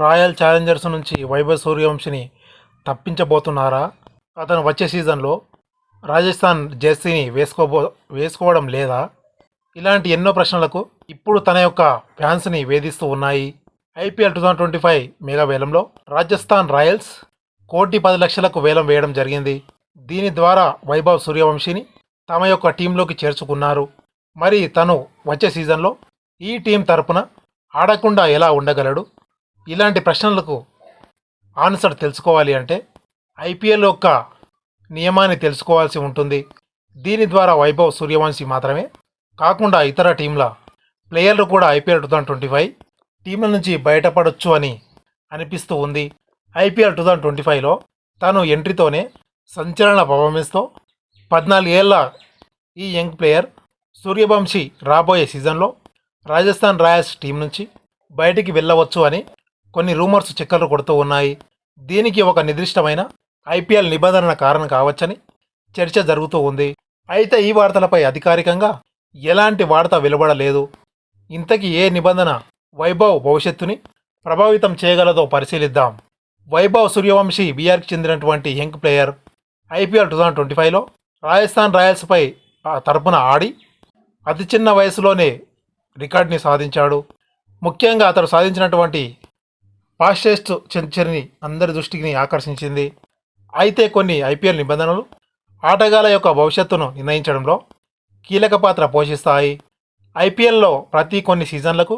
Royal Challengers నుంచి వైభవ్ సూర్యవంశిని తప్పించబోతున్నారా? అతను వచ్చే సీజన్లో రాజస్థాన్ జెర్సీని వేసుకోబో వేసుకోవడం లేదా? ఇలాంటి ఎన్నో ప్రశ్నలకు ఇప్పుడు తన యొక్క ఫ్యాన్స్ని వేధిస్తూ ఉన్నాయి. IPL two thousand twenty five mega వేలంలో రాజస్థాన్ రాయల్స్ కోటి పది లక్షలకు వేలం వేయడం జరిగింది. దీని ద్వారా వైభవ్ సూర్యవంశిని తమ యొక్క టీంలోకి చేర్చుకున్నారు. మరి తను వచ్చే సీజన్లో ఈ టీం తరపున ఆడకుండా ఎలా ఉండగలడు? ఇలాంటి ప్రశ్నలకు ఆన్సర్ తెలుసుకోవాలి అంటే ఐపీఎల్ యొక్క నియమాన్ని తెలుసుకోవాల్సి ఉంటుంది. దీని ద్వారా వైభవ్ సూర్యవంశి మాత్రమే కాకుండా ఇతర టీంల ప్లేయర్లు కూడా IPL two thousand twenty five టీంల నుంచి బయటపడొచ్చు అని అనిపిస్తూ ఉంది. ఐపీఎల్ టూ థౌజండ్ ట్వంటీ ఫైవ్లో తను ఎంట్రీతోనే సంచలన పర్ఫార్మెన్స్తో పద్నాలుగేళ్ళ ఈ యంగ్ ప్లేయర్ సూర్యవంశీ రాబోయే సీజన్లో రాజస్థాన్ రాయల్స్ టీం నుంచి బయటికి వెళ్ళవచ్చు అని కొన్ని రూమర్స్ చెక్కలు కొడుతూ ఉన్నాయి. దీనికి ఒక నిర్దిష్టమైన ఐపీఎల్ నిబంధన కారణం కావచ్చని చర్చ జరుగుతూ ఉంది. అయితే ఈ వార్తలపై అధికారికంగా ఎలాంటి వార్త వెలువడలేదు. ఇంతకీ ఏ నిబంధన వైభవ్ భవిష్యత్తుని ప్రభావితం చేయగలదో పరిశీలిద్దాం. వైభవ్ సూర్యవంశీ బీఆర్కి చెందినటువంటి young player IPL two thousand twenty ఫైవ్లో రాజస్థాన్ రాయల్స్పై ఆ తరపున ఆడి అతి చిన్న వయసులోనే రికార్డ్ని సాధించాడు. ముఖ్యంగా అతడు సాధించినటువంటి ఫాస్టెస్ట్ సెంచరీని అందరి దృష్టిని ఆకర్షించింది. అయితే కొన్ని ఐపీఎల్ నిబంధనలు ఆటగాళ్ళ యొక్క భవిష్యత్తును నిర్ణయించడంలో కీలక పాత్ర పోషిస్తాయి. ఐపీఎల్లో ప్రతి కొన్ని సీజన్లకు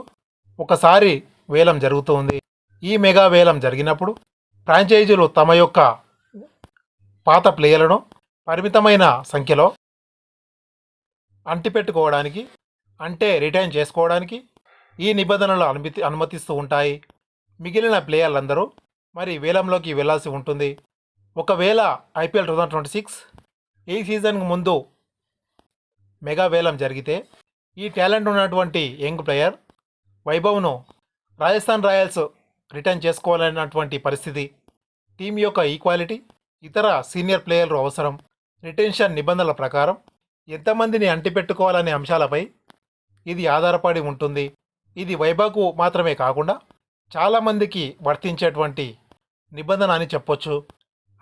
ఒకసారి వేలం జరుగుతుంది. ఈ మెగా వేలం జరిగినప్పుడు ఫ్రాంచైజీలు తమ యొక్క పాత ప్లేయర్లను పరిమితమైన సంఖ్యలో అంటిపెట్టుకోవడానికి అంటే రిటైన్ చేసుకోవడానికి ఈ నిబంధనలు అనుమతి అనుమతిస్తూ ఉంటాయి. మిగిలిన ప్లేయర్లందరూ మరి వేలంలోకి వెళ్ళాల్సి ఉంటుంది. ఒకవేళ IPL two thousand twenty six ఈ సీజన్కు ముందు మెగా వేలం జరిగితే ఈ టాలెంట్ ఉన్నటువంటి యంగ్ ప్లేయర్ వైభవ్ను రాజస్థాన్ రాయల్స్ రిటర్న్ చేసుకోవాలన్నటువంటి పరిస్థితి టీం యొక్క ఈక్వాలిటీ ఇతర సీనియర్ ప్లేయర్లు అవసరం రిటెన్షన్ నిబంధనల ప్రకారం ఎంతమందిని అంటిపెట్టుకోవాలనే అంశాలపై ఇది ఆధారపడి ఉంటుంది. ఇది వైభవ్కు మాత్రమే కాకుండా చాలామందికి వర్తించేటువంటి నిబంధన అని చెప్పొచ్చు.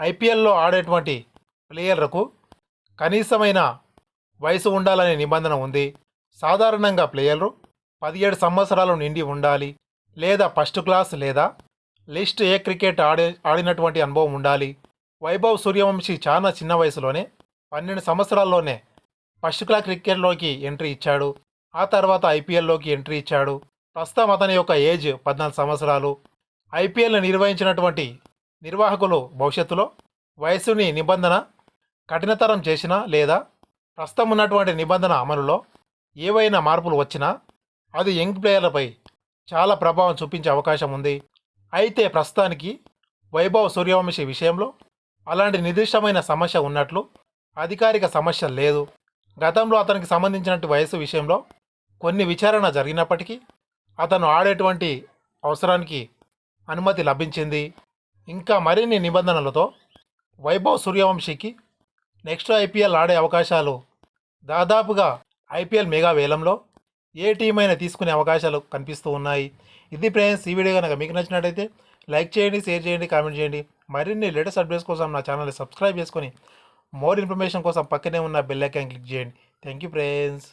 ఐపీఎల్లో ఆడేటువంటి ప్లేయర్లకు కనీసమైన వయసు ఉండాలనే నిబంధన ఉంది. సాధారణంగా ప్లేయర్లు పదిహేడు సంవత్సరాలు నిండి ఉండాలి లేదా ఫస్ట్ క్లాస్ లేదా లిస్ట్ ఏ క్రికెట్ ఆడే ఆడినటువంటి అనుభవం ఉండాలి. వైభవ్ సూర్యవంశీ చాలా చిన్న వయసులోనే పన్నెండు సంవత్సరాల్లోనే ఫస్ట్ క్లాస్ క్రికెట్లోకి ఎంట్రీ ఇచ్చాడు. ఆ తర్వాత ఐపీఎల్లోకి ఎంట్రీ ఇచ్చాడు. ప్రస్తుతం అతని యొక్క ఏజ్ పద్నాలుగు సంవత్సరాలు. ఐపీఎల్ నిర్వహించినటువంటి నిర్వాహకులు భవిష్యత్తులో వయసుని నిబంధన కఠినతరం చేసినా లేదా ప్రస్తుతం ఉన్నటువంటి నిబంధన అమలులో ఏవైనా మార్పులు వచ్చినా అది యంగ్ ప్లేయర్లపై చాలా ప్రభావం చూపించే అవకాశం ఉంది. అయితే ప్రస్తుతానికి వైభవ్ సూర్యవంశీ విషయంలో అలాంటి నిర్దిష్టమైన సమస్య ఉన్నట్లు అధికారిక సమస్య లేదు. గతంలో అతనికి సంబంధించినటువంటి వయసు విషయంలో కొన్ని విచారణ జరిగినప్పటికీ అతను ఆడేటువంటి అవసరానికి అనుమతి లభించింది. ఇంకా మరిన్ని నిబంధనలతో వైభవ్ సూర్యవంశీకి నెక్స్ట్ ఐపీఎల్ ఆడే అవకాశాలు దాదాపుగా ఐపీఎల్ మెగా వేలంలో ఏ టీం అయినా తీసుకునే అవకాశాలు కనిపిస్తూ ఉన్నాయి. ఇది ఫ్రెండ్స్ ఈ వీడియో కనుక మీకు నచ్చినట్టయితే లైక్ చేయండి షేర్ చేయండి కామెంట్ చేయండి. మరిన్ని లేటెస్ట్ అప్డేట్స్ కోసం నా ఛానల్ని సబ్స్క్రైబ్ చేసుకొని మోర్ ఇన్ఫర్మేషన్ కోసం పక్కనే ఉన్న బెల్ ఐకాన్ క్లిక్ చేయండి. Thank you friends.